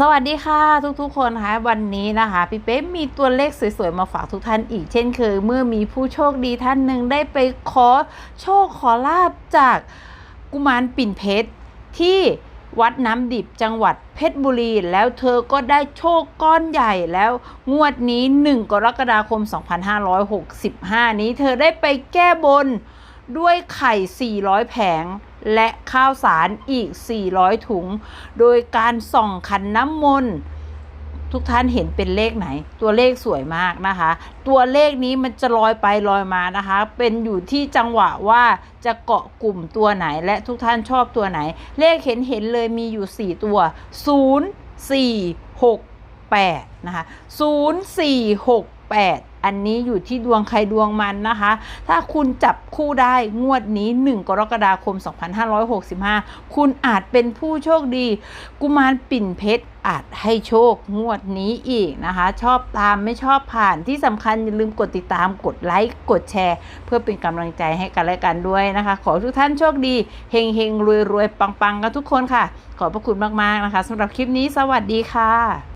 สวัสดีค่ะทุกๆคนคะวันนี้นะคะ พี่เป๊ะมีตัวเลขสวยๆ มาฝากทุกท่านอีกเช่นเคยเมื่อมีผู้โชคดีท่านหนึ่งได้ไปขอโชคขอลาบจากกุมารปิ่นเพชรที่ วัดน้ำดิบจังหวัดเพชรบุรี แล้วเธอก็ได้โชคก้อนใหญ่แล้วงวดนี้ 1 กรกฎาคม 2565 นี้เธอได้ไปแก้บนด้วยไข่ 400 แผง และข้าวสารอีก 400 ถุง โดยการส่องขันน้ำมนต์ ทุกท่านเห็นเป็นเลขไหน ตัวเลขสวยมากนะคะ ตัวเลขนี้มันจะลอยไปลอยมานะคะ เป็นอยู่ที่จังหวะว่าจะเกาะกลุ่มตัวไหน และทุกท่านชอบตัวไหน เลขเห็นเห็นเลยมีอยู่ 4 ตัว 0 4 6 8 นะคะ 0 4 6 8 อันนี้อยู่ที่ดวงใครดวงมันนะคะ ถ้าคุณจับคู่ได้งวดนี้ 1 กรกฎาคม 2565 คุณอาจเป็นผู้โชคดี กุมารปิ่นเพชรอาจให้โชคงวดนี้อีกนะคะ ชอบตามไม่ชอบผ่านที่สำคัญอย่าลืมกดติดตามกดไลค์กดแชร์ เพื่อเป็นกำลังใจให้กันและกันด้วยนะคะ ขอทุกท่านโชคดีเฮงเฮงรวยรวยปังปังกันทุกคนค่ะ ขอบพระคุณมาก ๆ นะคะสำหรับคลิปนี้สวัสดีค่ะ